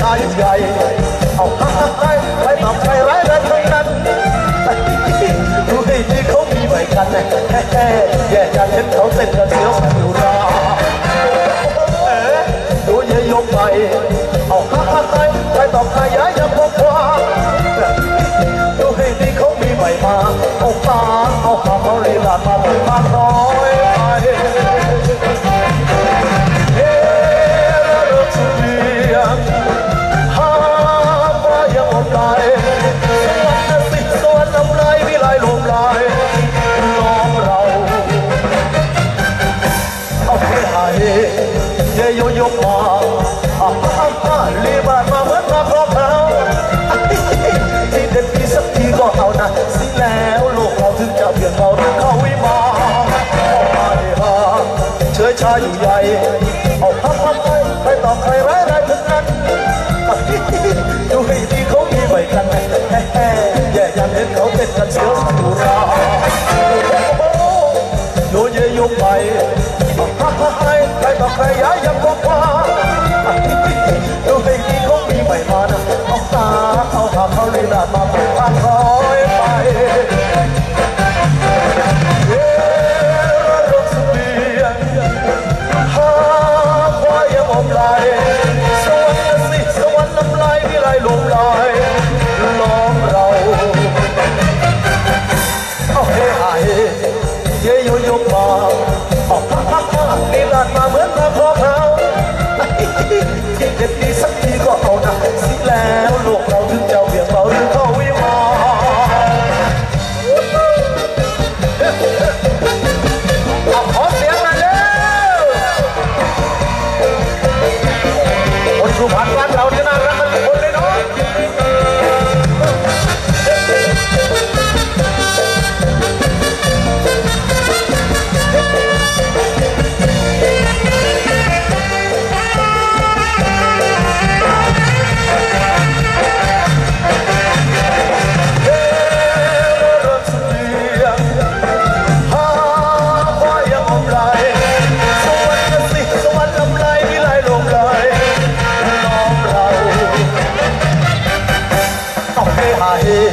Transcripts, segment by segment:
ชายใหญ่เอาฮักใครใครตอบใครร้ายได้ทั้งนั้นดูให้ดีเขามีไว้กันแย่จังเห็นเขาเต้นกันเสียวดูราเอ๊ะดูเยยกไปเอาฮักใครใครตอบใครย้ายยังพบควาดูให้ดีเขามีใหม่มาเอาตาเอาขาเขาเรียกมาเป็นมากน้อยไยโยโยมาอะอะอะรีบมามาเมื่อมาพร้อมเขาที่เด็ดมีสักทีก็เอานะสิแล้วโลกเราถึงจะเปลี่ยนเราเข้าวิมานเอามาเฮฮาเชยชาอยู่ใหญ่เอาพับพับไปไปต่อใครร้ายได้ทั้งนั้นดูให้ดีเขามีไว้กันแฮ่ๆแย่ยังเห็นเขาเต้นกันเสียวสุราโยเยโยไปฮักฮักใครใครต่อใครย้าย หน้าตาเป็นพันร้อยไปเอรถสเปียนหาควายยมอมลายสวรรค์สิสวรรค์น้ำลายวิไลลมลายล้อมเราเอาเฮ้ไอเยยยยมาออกพักพักพักนี่ลาดมาเหมือนมาพอพา 他嘿，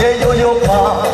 也有有话。